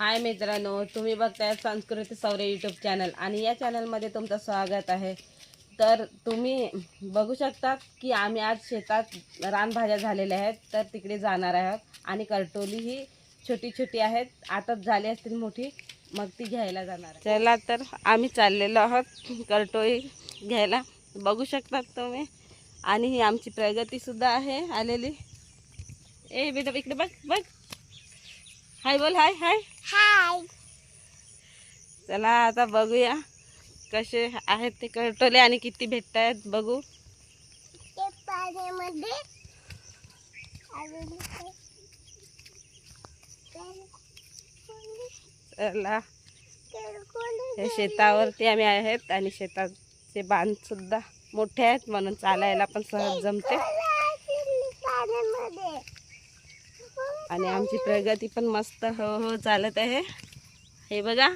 हाय मित्रांनो तुम्ही बघताय संस्कृती सौर्य यूट्यूब चॅनल आणि या चॅनलमध्ये तुमचं स्वागत आहे. तर तुम्ही बघू शकता की आम्ही आज शेतात रानभाज्या झालेल्या आहेत तर तिकडे जाणार आहोत. आणि करटोली ही छोटी छोटी आहेत आताच झाली असतील मोठी मग ती घ्यायला जाणार चला तर आम्ही चाललेलो आहोत करटोळी घ्यायला. बघू शकतात तुम्ही. आणि ही आमची प्रगतीसुद्धा आहे आलेली. ए बेटा इकडे बघ बघ. हाय बोल हाय हाय. हाय. चला आता बघूया कसे आहेत ते करटोले आणि किती भेटत आहेत बघू चला. हे शेतावरती आम्ही आहेत आणि शेताचे बांध सुद्धा मोठे आहेत म्हणून चालायला पण सहज जमते. आणि आमची प्रगती पण मस्त हो हो चालत आहे. हे बघा.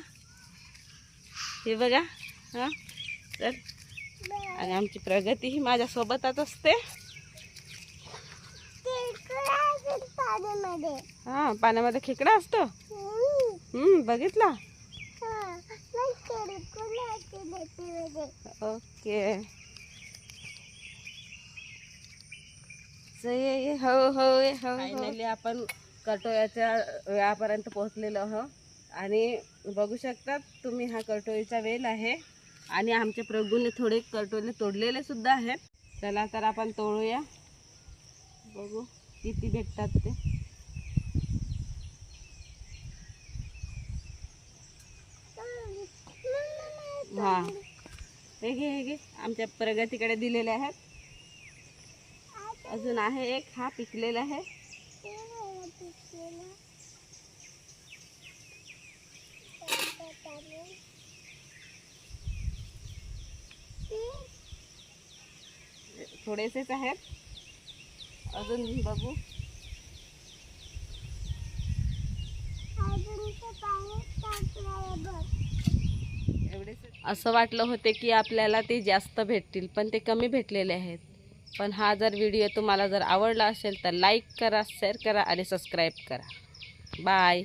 हे बघा. हां? तर आणि आमची प्रगती ही माझ्यासोबतच असते. हां पाण्यामध्ये खेकडा असतो? बघितला? हा. ओके. So, हो हो हो फायनली आपण कटोयाच्या वेळापर्यंत पोहोचलेलो आहो आणि बघू शकतात तुम्ही हा कटोळीचा वेल आहे. आणि आमच्या प्रभूने थोडे कटोले तोडलेले सुद्धा आहेत. चला तर आपण तोडूया. बघू किती भेटतात ते. हा. हे घे हे घे. आमच्या प्रगतीकडे दिलेले आहेत. अजून आहे एक, हा पिकलेला. ते- थोडेसेच आहेत. अजून बघू. असं वाटलं होते की आपल्याला ते जास्त भेटतील, पण ते कमी भेटलेले आहेत. पण हा जर व्हिडिओ तुम्हाला जर आवडला असेल तर लाईक करा शेअर करा आणि सबस्क्राईब करा. बाय